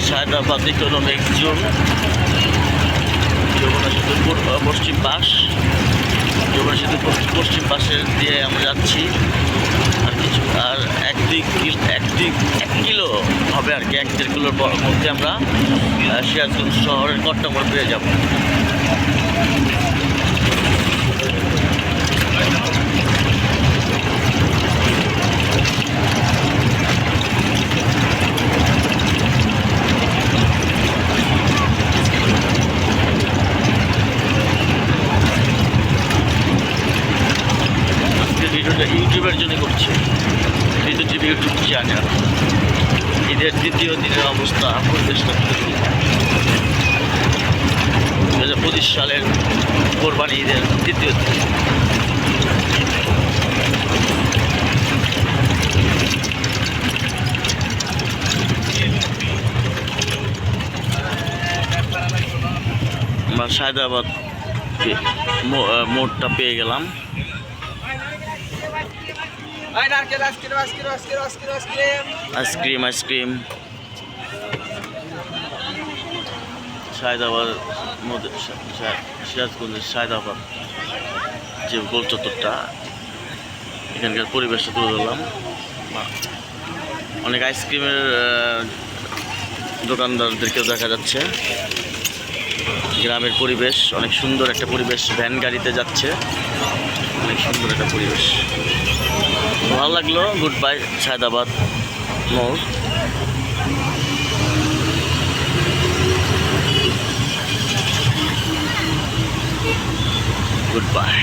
Sayedabad economic zone Jamuna সেতু পশ্চিম পাশ। যমুনা সেতু পশ্চিম- পশ্চিম পাশে দিয়ে আমরা যাচ্ছি। আর কিছু, আর এক দুই কিলো, এক দুই এক কিলো হবে আর কি, এক দেড় কিলোর মধ্যে আমরা সিরাজগঞ্জ শহরের কট্টামোড় পেয়ে যাব। ভিডিওটা ইউটিউবের জন্য করছি। কিন্তু টিভি ইউটিউব চ্যানেল ঈদের দ্বিতীয় দিনের অবস্থা পরিবেশটা দু হাজার পঁচিশ সালের কোরবানি ঈদের দ্বিতীয় দিন। সায়দাবাদ মোড়টা পেয়ে গেলাম। আইসক্রিম আইসক্রিম সায়দাবাদ মধ্যে সিরাজগঞ্জের সায়দাবাদ যে গোল চত্বরটা, এখানকার পরিবেশটা তুলে ধরলাম। অনেক আইসক্রিমের দোকানদারদেরকেও দেখা যাচ্ছে। গ্রামের পরিবেশ, অনেক সুন্দর একটা পরিবেশ, ভ্যান গাড়িতে যাচ্ছে। অনেক সুন্দর একটা পরিবেশ। ভালো লাগল। গুড বাই সায়দাবাদ মোড় গুড বাই